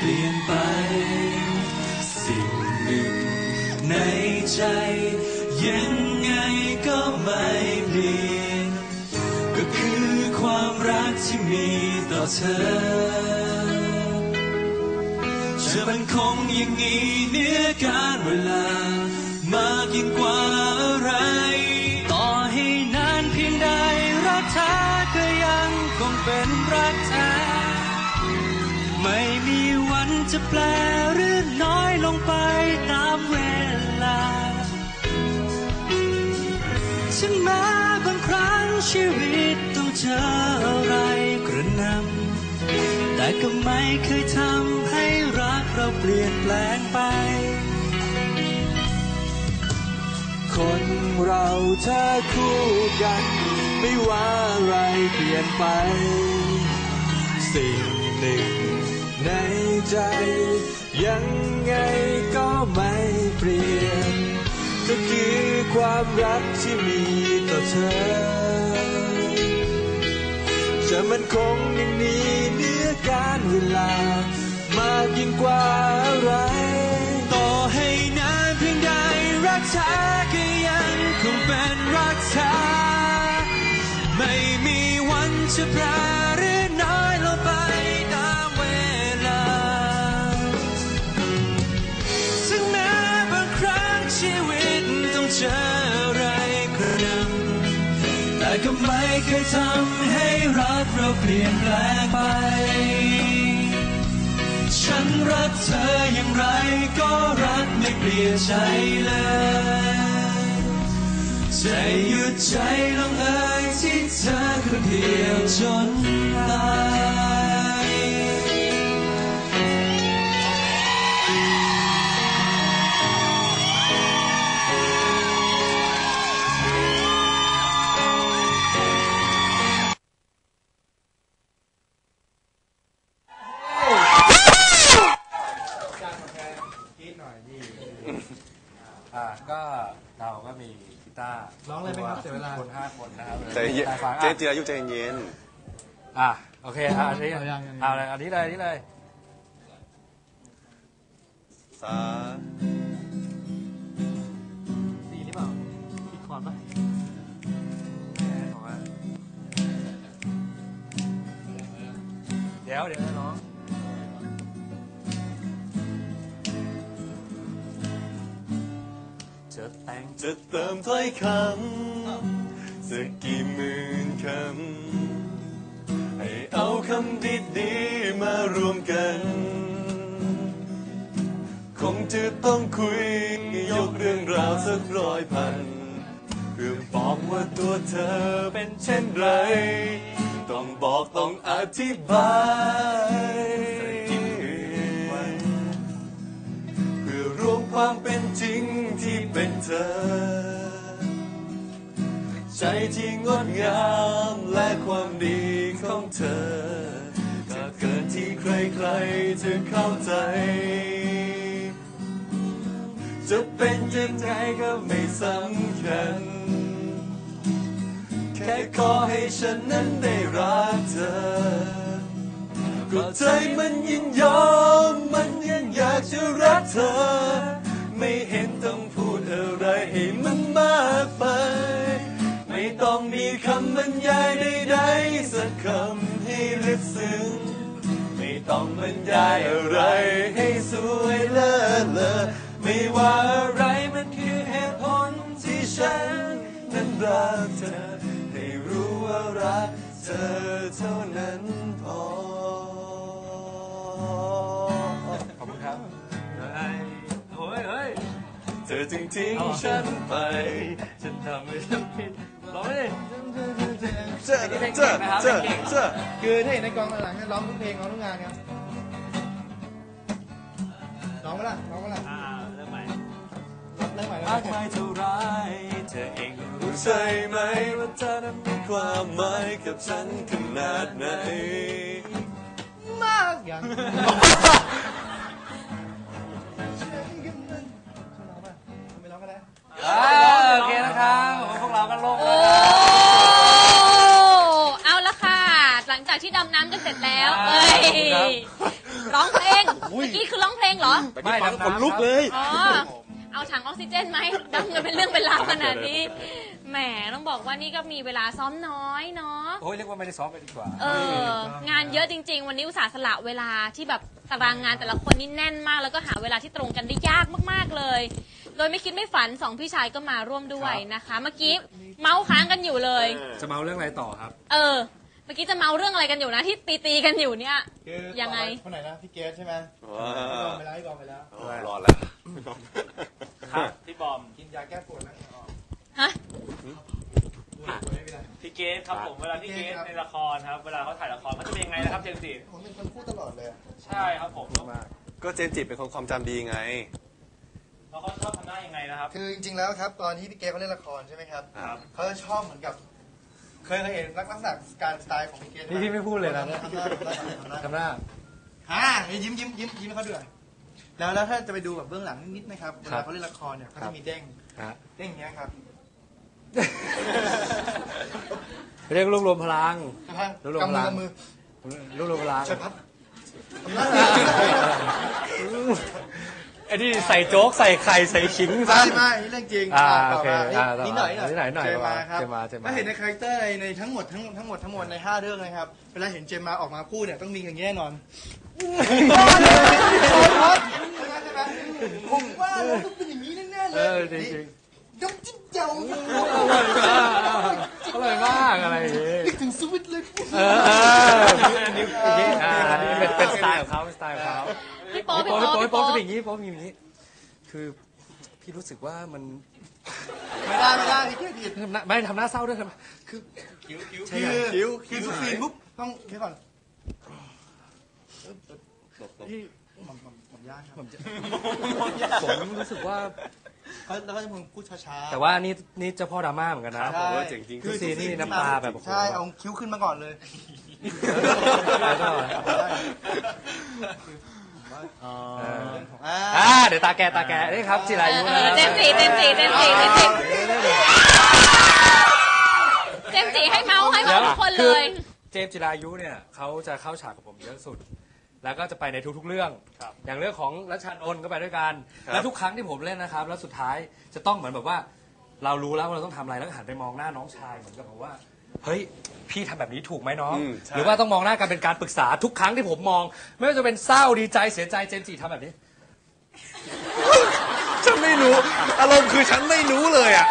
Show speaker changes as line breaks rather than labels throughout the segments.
เปลี่ยนไป สิ่งหนึ่งในใจยังไงก็ไม่เปลี่ยน ก็คือความรักที่มีต่อเธอจะมันคงอย่างนี้เนื้อการเวลามากยิ่งกว่าอะไร ต่อให้นานเพียงใดรักเธอก็ยังคงเป็น จะแปลหรือน้อยลงไปตามเวลาฉันมาบางครั้งชีวิตต้องเจออะไรกระนำแต่ก็ไม่เคยทำให้รักเราเปลี่ยนแปลงไป
คนเราถ้าคู่กัน ไม่ว่าอะไรเปลี่ยนไป สิ่งหนึ่ง ใจ ยังไงก็ไม่เปลี่ยนก็คือความรักที่มีต่อเธอ จะมันคงอย่างนี้เนื้อการเวลา มากยิ่งกว่าอะไร
ต่อให้นานเพียงใดรักเธอก็ยังคงเป็นรักเธอไม่มีวันจะแปร ทำให้รักเราเปลี่ยนแปลงไป ฉันรักเธออย่างไรก็รักไม่เปลี่ยนใจเลยใจหยุดใจลงเอยที่เธอคนเดียวจนตาย
อ่าก็เราก็มีกีตาร์
ร้องเลยไหมครับเสียเวลา
คนห้าคนนะครับ
ใจเย็น
ได้ฟัง
เจ๊
อะ
เจืออายุใจเย็น
อะโอเคอะอันนี้
เอายังยัง
เอาเลยอันนี้เลยอันนี้เลย
สา
ดีหรือเปล่าพี่คอนปะ
เดี๋ยวเดี๋ยวให้น้อง
จะ
เติมถ้อยคำสักกี่หมื่นคำ ให้เอาคำดีๆมารวมกัน คงจะต้องคุยยกเรื่องราวสักร้อยพัน เพื่อบอกว่าตัวเธอเป็นเช่นไร ต้องบอกต้องอธิบาย ความเป็นจริงที่เป็นเธอ ใจที่งดงามและความดีของเธอ ถ้าเกิดที่ใครๆจะเข้าใจ จะเป็นยังไงก็ไม่สำคัญ แค่ขอให้ฉันนั้นได้รักเธอ ก็ใจมันยินยอมมันยังอยากจะรักเธอ ไม่เห็นต้องพูดอะไรให้มันมากไป ไม่ต้องมีคำบรรยายใดๆสักคำให้ลึกซึ้ง ไม่ต้องบรรยายอะไรให้สวยเลิศเลอไม่ว่า จึงทิ้งฉันไป
ฉันทำให้ฉันผิดร้องเลย
เจอเจอเจอเจอ
คือถ้าเห็นในกองหลังร้องทุกเพลงร้องทุกงานครับร้องมาละร้องมาละ
อ่าเริ่มใหม่
เริ่มใหม่แล้ว
มากมายเท่าไรเธอเองรู้
รู้ใช่ไหมว่าเธอนั้นมีความหมายกับฉันขนาดไหน
มากอย่าง องก็ได้
อ่าโอเคนะครับโอ้พวกเราก็โล่ง
โอ้
แล้วนะ
เอาละค่ะ หลังจากที่ดำน้ำกันเสร็จแล้วแล้วเอ้ย ร้องเพลง เมื่อกี้คือร้องเพลงเหรอ
ไม่นะ
ขนลุกเลย
อ๋อ เอาถังออกซิเจนไหมดำกันเป็นเรื่องเป็นราวขนาดนี้ แหม ต้องบอกว่านี่ก็มีเวลาซ้อมน้อยเนาะ
โอ้ยเรียกว่าไม่ได้ซ้อมไปดีกว่า
เออ งานเยอะจริง ๆ วันนี้อุตส่าห์สละเวลาที่แบบตารางงานแต่ละคนนี่แน่นมาก แล้วก็หาเวลาที่ตรงกันได้ยากมาก ๆ เลย โดยไม่คิดไม่ฝันสองพี่ชายก็มาร่วมด้วยนะคะ เมื่อกี้เมาส์ค้างกันอยู่เลย
จะเมาเรื่องอะไรต่อครับ
เออ เมื่อกี้จะเมาเรื่องอะไรกันอยู่นะที่ตีตีๆกันอยู่เนี่ย
คือ
ยังไง
คนไหนนะพี่เกสใช่ไหม
ว้า
พี่บอม
ว
ไปแล้วพี่บอมไปแล้ว
รอดแล้ว
ครับพี่บอม
กินยาแก้ปวดแล้วเนี่ยอ๋อ
ฮะ
ปวดปวดไม่เป็นไร
พี่เกสครับผมเวลาพี่เกส
ครับ
ในละครครับ เวลาเขาถ่ายละครมันจะเป็นยังไงนะครับเจมส์จิ
ผมเป็นคนพูดตลอดเลยอะ
ใช่ครับผม
ก็เจนจิเป็นคนความจำดีไง
แล้วเขาชอบทำหน้ายังไงนะครับ
คือจริงๆแล้วครับ ตอนที่พี่เกสเขาเล่นละครใช่ไหมครับ
ครับ
เขาจะชอบเหมือนกับ เคยเคยเห็นลักษณะการสไตล์ของพี่เกสไหม
นี่พี่ไม่พูดเลยนะ
ทำหน้าทำหน้าทำหน้า
ทำหน้า
อ่ายิ้มยิ้มยิ้มยิ้มให้เขาด้วย แล้วแล้วถ้าจะไปดูแบบเบื้องหลังนิดๆนะครับเว
ครั
ลา
บ
เขาเล่นละครเนี่ยเขา
ครั
จะ
บ
มีเด้ง
ฮะ
เด้งอย่างเงี้ยครับ
เรียกรวบรวมพลัง
นะครับ
แล้วลง
กำมือ
ล้าง
กำมือ
รวบรวมพลัง
ใช่ครับ
ไอ้ที่ใส่โจ๊กใส่ไข่ใส่ขิง
ไม่
ซะ
ไม่นี่เรื่องจริง
อ่า
ต่
โอเค
มา
อ่า
นิดหน่อย
นิดหน่อยหน่อย
เจมาครับ
เจมาเจมา
ถ้าเห็นในคาแรคเตอร์ในในทั้งหมดทั้งทั้งหมดทั้งหมดในห้าเรื่องนะครับเวลาเห็นเจมมาออกมาพูดเนี่ยต้องมีอย่างนี้แน่นอนผมว่าเราต้องเป็นอย่างนี้แน่ๆเล
เอยอจริงจริง
ต้องจิ้มเจ้า
อร่อยมากอะไรอย่างงี้
นึกถึงสวิตเลย
เออเอออ่าอันนี้เป็นเป็นสไตล์ของเขาเป็นสไตล์ของเขา
พี่โป๊ป
พี่
พี่
โป๊ป
โป๊ป
พี่โป๊ป
พี่
พี่โป๊ป
โป๊ป
จะเป็นอย่างนี้พี่โป๊ปเป็นอย่างนี้ คือพี่รู้สึกว่ามัน
ไม่ได้ไม่ได้พี่แค่ผิด
ทำหน้าไม่ทำหน้าเศร้าด้วยครับคือ
คือคือทุกซีนปุ๊บต้องเดี๋ยวก่อน
พี่
ผมผมผมยากครับ
ผมจะผมรู้สึกว่า
เขาแล้วก็จะพูดช้าๆ
แต่ว่านี่นี่เจ้าพ่อดราม่าเหมือนกันนะ
ใช่
ผมว่าเจ๋งจริง
คือซีนี่น้ำตาแบบโอ้โห
ใช่เอาคิ้วขึ้นมาก่อนเลย
แล้วก็
อ่า
อ่าเดี๋ยวตาแกตาแกนี่ครับจิรายุ
เอ
นะ
อเจมส์จีเจมส์จีเจมส์จีเจมส์จีเจมส์จีให้เมาส์ให้เมาส์ทุกคนเลย
เจมส์จิรายุเนี่ยเขาจะเข้าฉากกับผมเยอะสุด แล้วก็จะไปในทุกๆเรื่อง อย่างเรื่องของรัชชานนท์ก็ไปด้วยกัน
ครับ
แล้วทุกครั้งที่ผมเล่นนะครับ แล้วสุดท้ายจะต้องเหมือนแบบว่า เรารู้แล้วว่าเราต้องทำอะไรแล้วก็หันไปมองหน้าน้องชายเหมือนกับแบบว่า เฮ้ย พี่ทำแบบนี้ถูกไหมน้อง
อืมใช่
หรือว่าต้องมองหน้ากันเป็นการปรึกษาทุกครั้งที่ผมมอง ไม่ว่าจะเป็นเศร้าดีใจเสียใจเจมส์จีทำแบบนี้
ฉันไม่รู้ อารมณ์คือฉันไม่รู้เลยอะ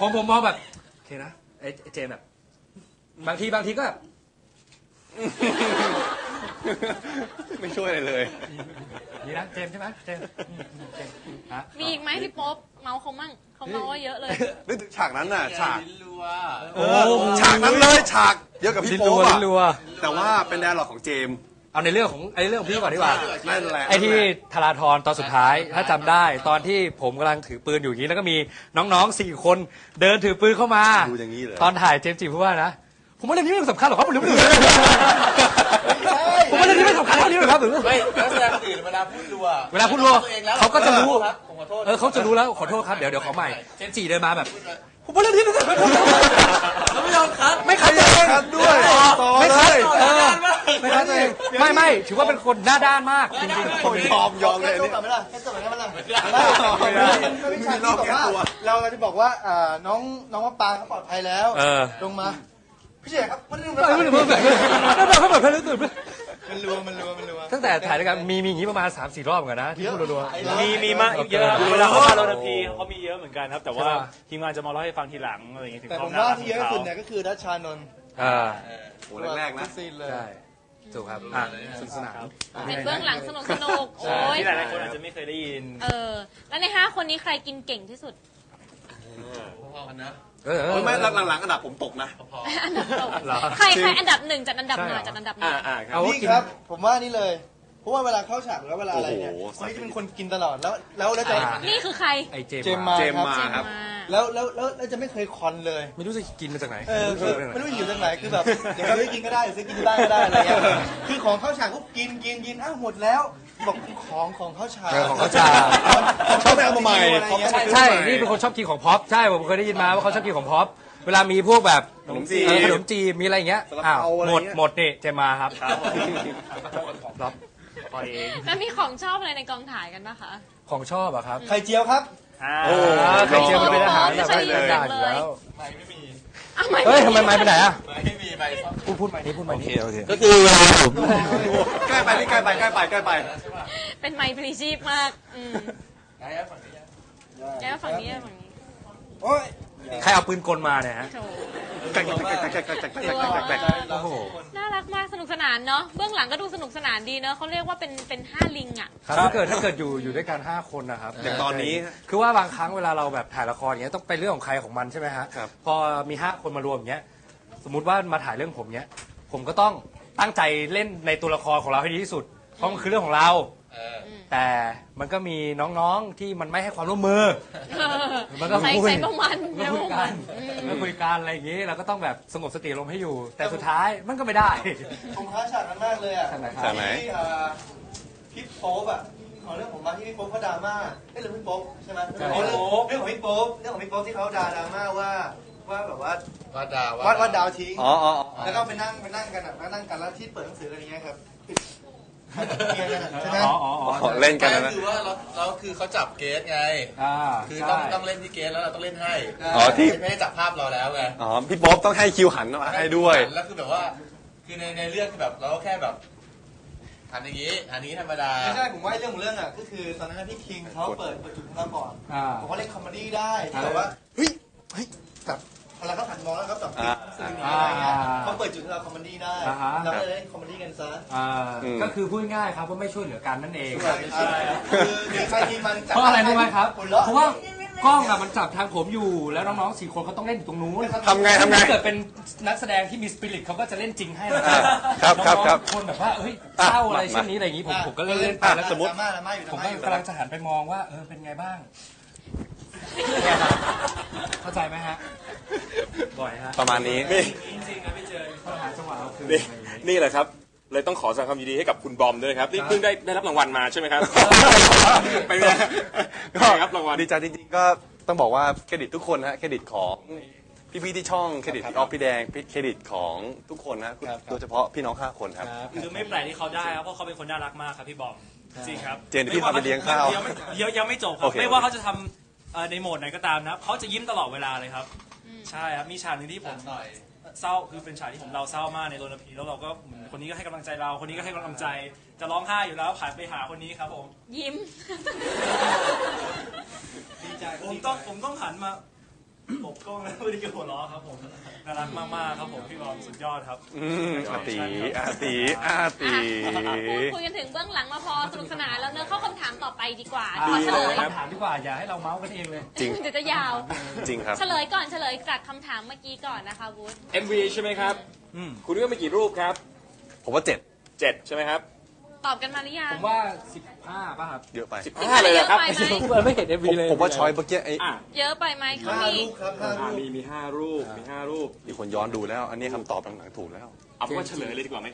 ผมผมมองแบบโอเคนะไอ้ไอ้เจมส์แบบบางทีบางทีก็แบบ
ไม่ช่วยอะไรเลย
นี่นะเจมส์ใช่ไหมเจมส์อืมอืมเจมส์ฮะ
มีอีกไหมพี่โป๊ปเมาส์เขามั่งเขาเมาส์ว่าเยอะเลย
นึกถึงฉากนั้นน่ะ ฉาก
โอ้
ฉากนั้นเลยฉากเยอะกับพี่
ลิ้น
โป๊
รัว
ป
ลิ้
อะ
นรัว
แต่ว่าเป็นแดนหลอกของเจมส์
เอาในเรื่องของไอ้เรื่องของพี่ก่อนดีกว่า
นั่นแหละ
ไอ้ที่ธราธรตอนสุดท้ายถ้าจำได้ตอนที่ผมกำลังถือปืนอยู่อย่างนี้แล้วก็มีน้องๆสี่คนเดินถือปืนเข้ามา
ดูอย่างนี้เลย
ตอนถ่ายเจมส์จีพูดว่านะ ผมว่าเรื่องนี้ไม่สำคัญหรอกครับผมเรื่องอื่น รื่องนี้ไม่สำคัญเท่านี้เลยครับหรือ
ไม่นักแสดงตื่นเวลาพูดรัว
เวลาพูดรัวเขาก็จะรู้
ครับผมขอโทษ
เออเขาจะรู้แล้วขอโทษครับเดี๋ยวเดี๋ยวขอใหม่เจนสี่เดินมาแบบผมพูดเรื่องนี้ไม่ได้ไม่แล้วไม่ยอมคัดไม่คัดเลย
ด้วยต่อ
ไม่คัดไม่คัดเลยไม่ไม่ถือว่าเป็นคนหน้าด้านมากจริงๆผม
ยอมยอมเลยนี่
ไม่ได้ไม่ได้ไม่ได้
ไม่ได้
ไม่ใช่
ที่บอกว่า
เราจะบอกว่าน้องน้องมะปางปลอดภัยแล้วลงมาพี่เจครับ
ไม่ได้ลงมาไม่ได้ลงมาไม่ได้ลงมาไม่ได้ลงมา
มันรัวมันรัวมันรัว
ตั้งแต่ถ่ายด้วยกันมีมีอย่างนี้ประมาณ 3 4 รอบเหมือนกันนะที่พูดรัว
มีมีมากเยอะครับเวลาเขามาโรนพีเขามีเยอะเหมือนกันครับ แต่ว่า
ใช่ปะ
ทีมงานจะมาเล่าให้ฟังทีหลังอะไรอย่างเงี้ยถึง
แต่
ค
ผ
วาม
ม
น่า
ว่า
รัก
ที่เยอะ
ของ
ที่สุ
เขา
ดเนี่ยก็คือรัชชานนท์
ๆอ่า
โหแรกๆนะ
ทุซีนเลย
ใช่ถูกครับอะสนุกสนาน
เป็นเบื้องหลังสนุกสนุกๆโอ้ย
ที่หลายๆคนอาจจะไม่เคยได้ยิน
เออ แล้วในห้าคนนี้ใครกินเก่งที่สุด
เออเอ
โอ้
อย
ไม่หลังๆอันดับผมตกนะ
อันดับตก
เหรอ
ใครใครอันดับหนึ่งจัดอันดับหน่อย
ใช่เหรอ
จัดอันดับหน่
อ่า
อย
อ่าครั
เอา
บ
ว่า
นี่
กิน
ครับ ผมว่านี่เลย เพราะว่าเวลาเข้าฉากแล้วเวลาอะไรเนี่ย
โอ้โห
คนนี้จะเป็นคนกินตลอดแล้วแล้วแล้วจะ
อ่า
นี่คือใคร
ไอ้เจม
เจม
ส์
มา
มา
เจมมา
เจม
ครับ
มา
แล้วแล้วแล้วแล้วจะไม่เคยคอนเลย
ไม่รู้จะกินมาจากไหน
เออ
ไม่
คือ
รู้จะ
ไม่รู้อยู่ตรงไหนคือแบบเดี๋ยวซื้อกินก็ได้เดี๋ยวซื้อกินที่บ้านก็ได้อะไรเงี้ยคือของเข้าฉากปุ๊บกินกินกินอ้าวหมดแล้ว บอกของของเข้าฉาก
เออของเขาชา
ชอบไปเอามาใหม่
อะไรเงี้ย
ใช่ นี่เป็นคนชอบกินของพ็อปใช่ ผมเคยได้ยินมาว่าเขาชอบกินของพ็อปเวลามีพวกแบบ
ขนมจีบ
เออขนมจีบมีอะไรอย่างเงี้ย
ซาลา
อ้าว
เปาอะไร
หมด
เงี้ย
หมดนี่เจมาครับรับ
ปล่อยเอง
แล้วมีของชอบอะไรในกองถ่ายกันปะคะ
ของชอบอะครับ
ไข่เจียวครับ
อ่า
โอ้
อ่าไข่เจียวมันเป็นอาหาร
ไม่
แบบ
ใช่
ไม่ได้อยู่แล้ว
อ้าวไม่
เฮ้ยทำไมไม้ไปไหนอะไม่มีไม้พูดพูดไม้นี้พูดไม้นี้
โอเค
ก็คือเวลาผม
ใกล้ไปนี่ใกล้ไปใกล้ไปใกล้ไป
เป็นไมค์พลีชีพมากอืมย้ายมาฝั่งนี้ย้ายมาฝั่งนี้
โอ้ย
ใครเอาปืนกลมาเนี่ยฮะ
โอ้
โห
น่ารักมากสนุกสนานเนาะเบื้องหลังก็ดูสนุกสนานดีเนาะเขาเรียกว่าเป็นเป็นห้าลิงอะ
ถ้าเกิดถ้าเกิดอยู่อยู่ด้วยกัน5คนนะครับ
อย่างตอนนี้
คือว่าบางครั้งเวลาเราแบบถ่ายละครอย่างเงี้ยต้องเป็นเรื่องของใครของมันใช่ไหมฮะ
ครับ
พอมี5คนมารวมอย่างเงี้ยสมมติว่ามาถ่ายเรื่องผมเงี้ย ผมก็ต้องตั้งใจเล่นในตัวละครของเราให้ดีที่สุด เพราะมันคือเรื่องของเรา แต่มันก็มีน้องๆที่มันไม่ให้ความร่วมมือ มันก็
ใส่
คุย
ใส่ประมาณ
ก็คุยกันก็คุยกันอะไรอย่างงี้เราก็ต้องแบบสงบสติลมณ์ให้อยู่ แต่สุดท้ายมันก็ไม่ได้
ผมค้าฉากนั้นมากเลยอะ
ฉากไหนครับ
ฉากไหน
ที่เอ่อพี่โป๊ปอะของเรื่องผมมาที่พี่โป๊ปเขาดราม่าเอ้ยหรือพี่โป๊ปใช่ไหม
ใช่
เรื่องเรื่องของพี่โป๊ปเรื่องของพี่โป๊ปที่เขาด่าดราม่าว่าว่าแบบว่า
ว่าดาว
วัดวัดดาวทิ้ง
อ๋ออ๋อ
แล้วก็ไปนั่งไปนั่งกันอะไปนั่งกันแล้วที่เปิดหนังสือกันอย่างเงี้ยครับเรียนกันอะ ใช่ไหม
อ๋ออ๋ออ๋อ
อ๋อเล่นกันนะนะ
คือว่าเราเราคือเขาจับเกสไง
อ่า
คือต้อง
ใช่
ต้องเล่นที่เกสแล้วเราต้องเล่นให้
อ๋อที่
ไม่ได้จับภาพเราแล้วไง
อ๋อพี่ป๊อบต้องให้คิวหันมาให้ด้วย
แล้วคือแบบว่า คือในในเรื่องคือแบบเราก็แค่แบบหันอย่างนี้หันอย่างนี้ธรรมดา
ไม่ใช่ผมว่าเรื่องของเรื่องอะก็คือตอนนั้นพี่คิงเขาเปิดเปิดจุดของเราก่อน
อ่า
ผมว่าเล่นคอมเมดี้ได้ที่แบบว่าเฮ้ยเฮ้ยแบบ เวลาเขาหันมองแล้วเขาแบบ
อ่า
สื่อนี้อะไรเงี้ย
อ่า
เขาเปิดจุดให้เราคอมเมดี้ได้
อ่าฮะ
เราก็เลยเล่นคอมเมดี้กันซะ
อ่า
อืม
ก็คือพูดง่ายๆครับว่าไม่ช่วยเหลือกันนั่นเอง
ใช่คือมีใครทีมันจับ
เพราะอะไรรู้ไหมครับ
หัวเราะ
เพราะว่ากล้องอะมันจับทางผมอยู่แล้วน้องๆสี่คนเขาต้องเล่นอยู่ตรงนู้น
ทำไงทำไง
ถ้าเกิดเป็นนักแสดงที่มีสปิริตเขาก็จะเล่นจริงให้นะ
อ่าครับครับครับ
น้องๆคนแบบว่าเฮ้ย
อะ
เศร้าอะไร
มา
เช่นนี้อะไรอย่างนี้ผมผมก็เล่นเล่นๆไป
อะ
แล้ว
สมมุติ
ดราม่าดราม่าอยู่
ผม
ดรา
ก็
ม่าอยู่
กำลังจะหันไปมองว่าเออเป็นไงบ้างเนี่ยครับเข้าใจไหมฮะ บ่อยฮะ
ประมาณนี้
จริงๆนะพี่เจอ
ต้องหาจังหวะเอาคืน
นี่นี่แหละครับ เลยต้องขอแสดงความยินดีให้กับคุณบอมด้วยนะครับนี่เพิ่งได้ได้รับรางวัลมาใช่ไหมครับไปไงก็รับรางวัล
ดีใจจริงๆก็ต้องบอกว่าเครดิตทุกคนนะฮะเครดิตของพี่ๆที่ช่องเครดิตพี่ออฟพี่แดงเครดิตของทุกคนนะโดยเฉพาะพี่น้องห้าคนครับ
คือไม่แปลกที่เขาได้ครับเพราะเขาเป็นคนน่ารักมากครับพี่บอมจริงครับ
เจนเดี๋ยวพี่พาไปเลี้ยงข้าว
ยังไม่ยังยังไม่จบครั
โอบเค
ไม่ว่าเขาจะทำเอ่อในโหมดไหนก็ตามนะครับเขาจะยิ้มตลอดเวลาเลยครับ ใช่ครับมีฉากหนึ่งที่ผมเศร้าคือเป็นฉากที่ผมเราเศร้ามากในโรนพีแล้วเราก็เหมือนคนนี้ก็ให้กำลังใจเรา คนนี้ก็ให้กำลังใจ จะร้องไห้อยู่แล้วผ่านไปหาคนนี้ครับผม
ยิ้ม
ผมต้องผมต้องหันมาปกกล้องแล้วเพื่อที่จะหัวเราะครับผมน่ารักมากๆครับผมพี่บอมสุดยอดครับ
อืมอาตีอาตีอาตี
พูดคุยกันถึงเบื้องหลังมาพอสนุกสนานแล้วเนอะเข้าคำถามต่อไป ดีกว่า
อ่า
ขอเฉลย
คำถามดีกว่าอย่าให้เราเมาส์กันเองเลย
จริง
เดี๋ยวจะยาว
จริงครับ
เฉลยก่อนเฉลยจากคำถามเมื่อกี้ก่อนนะคะวุฒิ
MV ใช่ไหมครับคุณก็มีกี่รูปครับ
ผมว่าเจ็ด
เจ็ดใช่ไหมครับ
ตอบกันมาหรือยัง
ผมว่า 15 ป่ะครับ
เยอะไป
สิบห้าเลยเหรอครับ
เยอะไปไหม
ผมไม่เห็น MV
ผม
เลย
ผมว่าช้อยเมื่อกี้ไอ้
อะ
เยอะไปไหมเขา
ห้า
มี
ลูกครับห้า
อะ
ลูก
มีมีห้ารูปมีห้ารูป
มีคนย้อนดูแล้ว อันนี้คำตอบหลังๆถูกแล้ว
เอาเป็นว่าเฉลยเลยดีกว่าไหม